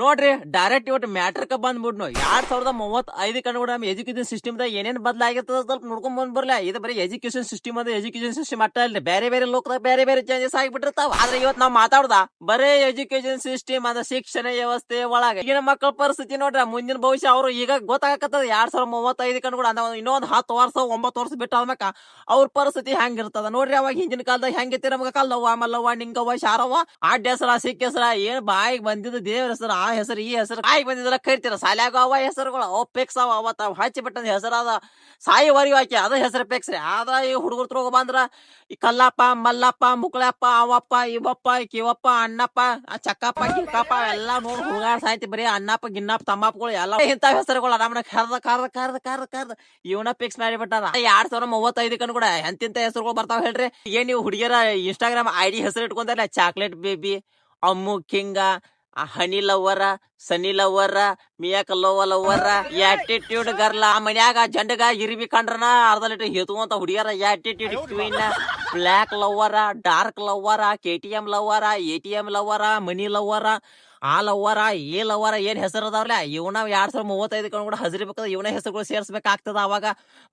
ನೋಡ್ರಿ ಡೈರೆಕ್ಟ್ ಇವತ್ತು ಮ್ಯಾಟ್ರಕ ಬಂದ್ಬಿಡ್ನು ಎರಡ್ ಸಾವಿರದ ಮೂವತ್ ಐದು ಕೂಡ ನಮ್ಮ ಎಜುಕೇಶನ್ ಸಿಸ್ಟಮ್ ಏನೇನು ಬದಲಾಗಿರ್ತದ ಸ್ವಲ್ಪ ನೋಡ್ಕೊಂಡ್ ಬಂದ್ ಬರ್ಲ. ಇದು ಬರೀ ಎಜುಕೇಶನ್ ಸಿಸ್ಟಮ್ ಅದ ಎಜುಕೇಶನ್ ಸಿಸ್ಟಮ್ ಅಟ್ಟ ಇಲ್ಲ ಬೇರೆ ಬೇರೆ ಲೋಕದಾಗ ಬೇರೆ ಬೇರೆ ಚೇಂಜಸ್ ಆಗಿಬಿಟ್ಟಿರ್ತಾವ. ಆದ್ರೆ ಇವತ್ತು ನಾವು ಮಾತಾಡ್ದ, ಬರೇ ಎಜುಕೇಶನ್ ಸಿಸ್ಟಮ್ ಅದ ಶಿಕ್ಷಣ ವ್ಯವಸ್ಥೆ ಒಳಗ. ಈಗಿನ ಮಕ್ಕಳ ಪರಿಸ್ಥಿತಿ ನೋಡ್ರಿ, ಮುಂದಿನ ಭವಿಷ್ಯ ಅವ್ರು ಈಗ ಗೊತ್ತಾಗತ್ತದ ಎರಡ್ ಸಾವಿರದ ಮೂವತ್ತೈದು ಕೂಡ ಅಂದ ಇನ್ನೊಂದ್ ಹತ್ತು ವರ್ಷ, ಒಂಬತ್ತು ವರ್ಷ ಬಿಟ್ಟು ಆದ್ಮಕ ಅವ್ರ ಪರಿಸ್ಥಿತಿ ಹೆಂಗಿರ್ತದ. ನೋಡ್ರಿ ಅವಾಗ ಹಿಂದಿನ ಕಾಲದಾಗ ಹೆಂಗಿತ್ತಿ ನಮ್ಗೆ ಕಲ್ಲವ್ವ ಮಲ್ಲವ್ವ, ನಿಂಗವ್ವ, ಶಾರವ್ವ, ಆಡ್ಯಸರ ಹೆಸರ ಸಿಕ್ಕ ಹೆಸರ ಏನ್ ಬಾಯಿಗೆ ಬಂದಿದ್ದು ದೇವ್ರ ಹೆಸರು ಆ ಹೆಸರು, ಈ ಹೆಸರು ಕಾಯಿ ಬಂದಿದ್ರ ಕರಿತೀರ. ಸಾಲ್ಯಾಗ ಅವ ಹೆಸರುಗಳು, ಅವ ಪೆಕ್ಸ್ ಅವ. ಅವ ತಾವ ಹಚ್ಚಿ ಬಿಟ್ಟಂದ ಹೆಸರಾದ ಸಾಯಿ ವರಿ ಹಾಕಿ ಅದ ಹೆಸರು ಪೆಕ್ಸ್ ರೀ. ಆದ ಈ ಹುಡುಗರು ತ್ರೋಗ ಬಂದ್ರ ಈ ಕಲ್ಲಪ್ಪ, ಮಲ್ಲಪ್ಪ, ಮುಕ್ಳಪ್ಪ, ಅವಪ್ಪ, ಇವಪ್ಪ, ಕಿವಪ್ಪ, ಅಣ್ಣಪ್ಪ ಚಕ್ಕಪ್ಪ, ಕಿಕ್ಕಪ್ಪ, ಎಲ್ಲ ನೋಡಿ ಹುಡುಗಾಡ ಸಾಯ್ತಿ ಬರೀ ಅಣ್ಣಪ್ಪ ಗಿನ್ನಪ್ಪ ತಮ್ಮಪ್ಪಗಳು ಎಲ್ಲ ಇಂಥ ಹೆಸರುಗಳು ನಮ್ಮನ್ನ ಕರ್ದ ಕರ್ದ ಕರ್ದ ಕರ್ದ ಕರ್ದ. ಇವನ ಫಿಕ್ಸ್ ಮಾಡಿಬಿಟ್ಟಾರ ಎರಡ್ ಸಾವಿರ ಮೂವತ್ತೈದು ಕಣ್ ಕೂಡ ಎಂತಿಂತ ಹೆಸರುಗಳು ಬರ್ತಾವ ಹೇಳ್ರಿ. ಏನ್ ನೀವು ಹುಡುಗಿಯರ ಇನ್ಸ್ಟಾಗ್ರಾಮ್ ಐ ಡಿ ಹೆಸರು ಇಟ್ಕೊಂತಾರಲ್ಲ chocolate baby, Ammu, king honey lover, sunny lover, ಮಿಯಾಕ ಲವ್ವ ಲವ್ವರ attitude ಗರ್ಲ ಆ ಮನ್ಯಾಗ ಜಂಡಗ ಇರಿಬಿ ಕಂಡ್ರನ ಅರ್ಧ ಲೀಟರ್ ಹೆತ್ಕೊಂತ ಹುಡುಗಿಯರ attitude queen black ಲವ್ವರ dark ಲವ್ವರ K T M ಲವ್ವರ A T M ಲವ್ವರ, money ಲವ್ವರ. ಆ ಲವ್ವರ ಈ ಲವ್ವರ ಏನ್ ಹೆಸರು ಅದಾವ್ರಲ್ಲ? ಇವನ ಎರಡ್ ಸಾವಿರ ಮೂವತ್ತೈದು ಕೂಡ ಹಜರಿ ಬೇಕಾದ ಇವನ ಹೆಸರುಗಳು ಸೇರ್ಸ್ಬೇಕಾಗ್ತದ ಅವಾಗ.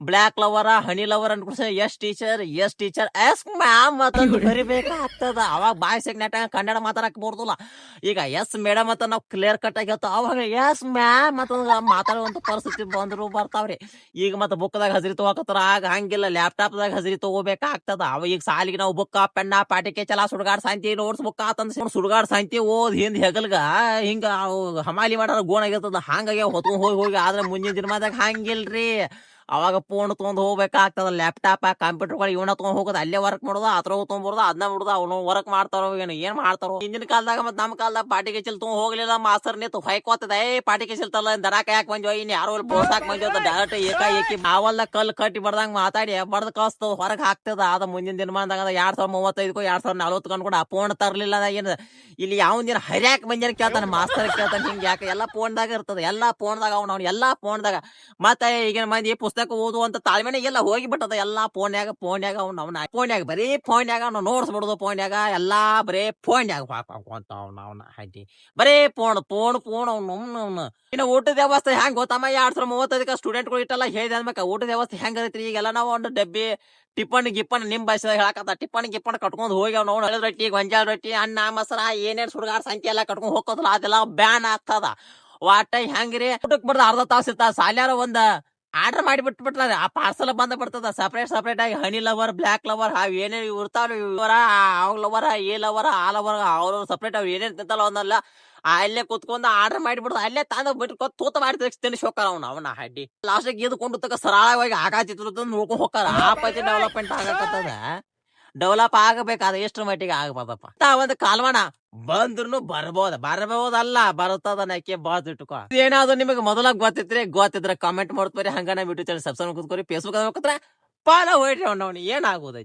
ಬ್ಲ್ಯಾಕ್ ಲವರ ಹನಿ ಲವರ್ ಅನ್ಕೊಂಡು yes teacher yes teacher yes ma'am ಅಂತ ಬರಿಬೇಕಾಗ್ತದ. ಅವಾಗ ಬಾಯ್ ಸೆಗ್ನೆಟ್ ಕನ್ನಡ ಮಾತಾಡಕ್ ಬರ್ದಲ್ಲ ಈಗ ಎಸ್ ಮೇಡಮ್ ಅಂತ ನಾವು ಕ್ಲಿಯರ್ ಕಟ್ ಆಗಿ ಹೇಳ್ತಾವ. ಅವಾಗ ಎಸ್ ಮ್ಯಾಮ್ ಅಂತ ಮಾತಾಡುವಂತ ಪರಿಸ್ಥಿತಿ ಬಂದ್ರು ಬರ್ತಾವ್ರಿ. ಈಗ ಮತ್ತೆ ಬುಕ್ದಾಗ ಹಜರಿ ತಗೋಕತ್ತಾರ. ಆಗ ಹಂಗಿಲ್ಲ ಲ್ಯಾಪ್ಟಾಪ್ ದಾಗ ಹಜರಿ ತಗೋಬೇಕಾಗ್ತದ. ಅವ ಈಗ ಸಾಲಿಗೆ ನಾವು ಬುಕ್ಕ ಪೆನ್ನ ಪಾಟಿಕೆ ಚಲ ಸುಡುಗಾಡ್ ಸಾಂತಿ ನೋಟ್ಸ್ ಬುಕ್ ಅಂತ ಸುಡುಗಾಡ್ ಸಾಂತಿ ಓದ್ ಹಿಂದ್ ಹೆಗಲ್ಗ. ಹಿಂಗ ಅವು ಹಮಾಲಿ ಮಾಡಾರ ಗೋಣ ಆಗಿರ್ತದ ಹಂಗಾಗಿ ಹೊತ್ಕೊಂಡ್ ಹೋಗಿ ಹೋಗಿ ಆದ್ರೆ ಮುಂದಿನ ದಿನಮಾದಾಗ ಹಂಗಿಲ್ರಿ. ಅವಾಗ ಫೋನ್ ತೊಗೊಂಡು ಹೋಗ್ಬೇಕಾಗ್ತದ. ಲ್ಯಾಪ್ಟಾಪ್ ಕಂಪ್ಯೂಟರ್ಗಳು ಇವನ ತೊಗೊಂಡು ಹೋಗೋದು ಅಲ್ಲೇ ವರ್ಕ್ ಮಾಡೋದು ಅದ್ರ ತೊಗೊಂಡ್ಬರೋದು ಅದನ್ನ ಬಿಡೋದು ಅವನು ವರ್ಕ್ ಮಾಡ್ತಾರೋ ಏನು ಏನ್ ಮಾಡ್ತಾರೋ. ಹಿಂದಿನ ಕಾಲದಾಗ ಮತ್ತೆ ನಮ್ಮ ಕಾಲದಾಗ ಪಾರ್ಟಿ ಚಿಲ್ ತೊಗೊಂಡು ಹೋಗ್ಲಿಲ್ಲ ಮಾಸ್ತರ್ ನಿಂತು ಹೊಯ್ಕೋತದ ಏ ಪಾಟಿಗೆ ತಲ್ಲ ದರಾಕ ಯಾಕೆ ಬಂದ್ಯೋ ಇನ್ ಯಾರೋ ಇಲ್ಲಿ ಬೋಸಾಕ್ ಬಂದ್ಯೋ ಡೈರೆಕ್ಟ್ ಏಕ ಏಕಿ ಕಲ್ ಕಟ್ಟಿ ಬಡ್ದಂಗ್ ಮಾತಾಡಿ ಬಡ್ದ್ ಕಸ್ತದ ಹೊರಗೆ ಹಾಕ್ತದ. ಅದ ಮುಂದಿನ ದಿನಮಾನದಾಗ ಎರಡ್ ಸಾವಿರದ ಮೂವತ್ತೈದಕ್ಕೂ ಎರಡ್ ಸಾವಿರದ ನಲ್ವತ್ತು ಕೂಡ ಆ ಫೋನ್ ತರ್ಲಿಲ್ಲ ಏನ್ ಇಲ್ಲಿ ಯಾವ ದಿನ ಹರ್ಯಾಕ್ ಬಂದಿನ ಕೇಳ್ತಾನೆ ಮಾಸ್ತರ್ ಕೇಳ್ತಾನೆ ಹಿಂಗ ಯಾಕೆ? ಎಲ್ಲ ಫೋನ್ದಾಗ ಇರ್ತದ ಎಲ್ಲಾ ಫೋನ್ದಾಗ ಅವ್ನ ಅವ್ನ ಎಲ್ಲ ಫೋನ್ದಾಗ ಮತ್ತೆ ಈಗಿನ ಮಂದಿ ಪುಸ್ತಕ ಓದುವಂತ ತಾಳ್ಮೆನೆ ಎಲ್ಲ ಹೋಗಿಬಿಟ್ಟದ ಎಲ್ಲಾ ಫೋನ್ಯಾಗ ಫೋನ್ಯಾಗ ಅವ್ನ ಅವ್ನ ಫೋನ್ಯಾಗ ಬರೀ ಫೋನ್ಯಾಗ ಅವ್ನ ನೋಡ್ಸ್ಬಿಡುದು ಫೋನ್ಯಾಗ. ಎಲ್ಲಾ ಬರೇ ಫೋನ್ಯಾಗ ಅಂತ ಅವ್ನ ಅವ್ನ ಹಾಕಿ ಬರೇ ಫೋನ್ ಫೋನ್ ಫೋನ್ ಅವ್ನ ಅವ್ನ ಇನ್ನು ಊಟದ ವ್ಯವಸ್ಥೆ ಹೆಂಗ್ ಗೊತ್ತಮ್ಮ? ಎರಡ್ ಸಾವಿರ ಮೂವತ್ತೈದಕ್ಕೆ ಸ್ಟೂಡೆಂಟ್ಗಳು ಇಟ್ಟಲ್ಲ ಹೇಳಿದ ಅಂದ್ಮೇಕ, ಊಟದ ವ್ಯವಸ್ಥೆ ಹೆಂಗ್ ಐತ್ರಿ ಈಗೆಲ್ಲ ನಾವು ಒಂದು ಡಬ್ಬಿ ಟಿಫನ್ ಗಿಪ್ಪಣಿ ನಿಮ್ ಭಾಷೆದಾಗ ಹೇಳಕತ್ತ. ಟಿಪ್ಪಣಿ ಗಿಪ್ಪಣಿ ಕಟ್ಕೊಂಡು ಹೋಗಿ ಅವ್ನು ನೋಡಿ ರೊಟ್ಟಿ, ಗೊಂಜಾಳ ರೊಟ್ಟಿ, ಅನ್ನ, ಮಸರ, ಏನೇನ್ ಸುಡುಗಾರ ಸಂಖ್ಯೆ ಎಲ್ಲ ಕಟ್ಕೊಂಡು ಹೋಗೋದಿಲ್ಲ ಅದೆಲ್ಲ ಬ್ಯಾನ್ ಆಗ್ತದ. ವಾಟ ಹೆಂಗ್ರಿ? ಊಟಕ್ ಬರ್ದ ಅರ್ಧ ತಾಸು ಇರ್ತಾ ಸಾಲ್ಯಾರ ಒಂದ ಆರ್ಡರ್ ಮಾಡಿ ಬಿಟ್ಬಿಟ್ರ ಆ ಪಾರ್ಸಲ್ ಬಂದ ಬಿಡ್ತದ. ಸಪ್ರೇಟ್ ಸಪ್ರೇಟ್ ಆಗಿ ಹನಿ ಲವರ್ ಬ್ಲಾಕ್ ಲವರ್ ಅವ್ ಏನೇನ್ ಇರ್ತಾವ ಇವರ ಅವ್ ಲವರ ಏ ಲವರ ಆ ಲವರ್ ಅವ್ರ ಸಪ್ರೇಟ್ ಅವ್ ಏನೇನ್ ತಿಂತಲ್ಲ ಅವನಲ್ಲ ಅಲ್ಲೇ ಕುತ್ಕೊಂಡ್ ಆರ್ಡರ್ ಮಾಡಿಬಿಡ್ದು ಅಲ್ಲೇ ತಂದ ಬಿಟ್ಟು ತೂತ ಮಾಡಿ ತಿನ್ನಿಸ್ ಶೋಕ ಅವ್ನ, ಅವನ ಹಡ್ಡಿ ಲಾಸ್ಟ್ ಕೊಂಡು ತಕ ಸರಳವಾಗಿ ಆಗಾತಿತ್ತು ನೋಡ್ಕೊಂಡು ಹೋಗಾರ ಆ ಪೈತಿ ಡೆವಲಪ್ಮೆಂಟ್ ಆಗಕತ್ತದ. ಡೆವಲಪ್ ಆಗಬೇಕಾದ ಎಷ್ಟು ಮಟ್ಟಿಗೆ ಆಗಬಾರ್ದಪ್ಪ ತಾ ಒಂದು ಕಾಲ್ವಣ ಬಂದ್ರು ಬರ್ಬೋದ. ಬರಬಹುದಲ್ಲ ಬರುತ್ತದ ನಕ್ಕೆ ಬಾತ್ ಇಟ್ಕೋ. ಏನಾದ್ರು ನಿಮಗೆ ಮೊದಲ ಗೊತ್ತಿದ್ರೆ ಗೊತ್ತಿದ್ರೆ ಕಾಮೆಂಟ್ ಮಾಡ್ತಾರೆ ಹಂಗ ನಮ್ಮ ಯೂಟ್ಯೂಬ್ ಚಾನಲ್ ಸಬ್ಸ್ಕ್ರೈಬ್ ಕೂತ್ಕೊರಿ ಫೇಸ್ಬುಕ್ ಫಾಲೋ ಹೋಯ್ರಿ ಅವ್ನ ಏನಾಗೋದೈತಿ?